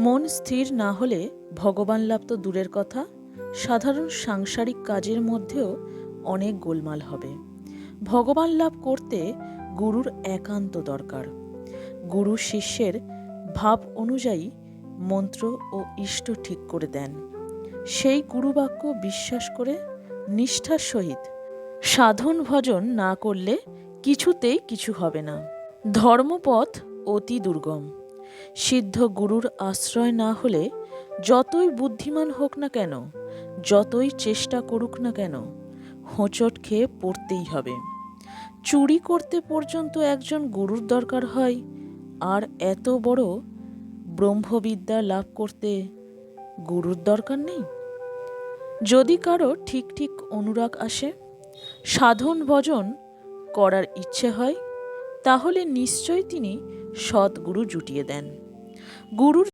মন স্থির না হলে ভগবান লাভ তো দূরের কথা। সাধারণ সাংসারিক কাজের মধ্যেও অনেক গোলমাল হবে। ভগবান লাভ করতে গুরুর একান্ত দরকার। গুরু শিষ্যের ভাব অনুযায়ী মন্ত্র ও ইষ্ট ঠিক করে দেন। সেই গুরুবাক্য বিশ্বাস করে নিষ্ঠার সহিত সাধন ভজন না করলে কিছুতেই কিছু হবে না। ধর্মপথ অতি দুর্গম। সিদ্ধ গুরুর আশ্রয় না হলে যতই বুদ্ধিমান হোক না কেন, যতই চেষ্টা করুক না কেন, হোঁচট খেয়ে পড়তেই হবে। চুরি করতে পর্যন্ত একজন গুরুর দরকার হয়, আর এত বড় ব্রহ্মবিদ্যা লাভ করতে গুরুর দরকার নেই। যদি কারও ঠিক ঠিক অনুরাগ আসে, সাধন ভজন করার ইচ্ছে হয়, তাহলে নিশ্চয় তিনি সৎগুরু জুটিয়ে দেন। গুরুর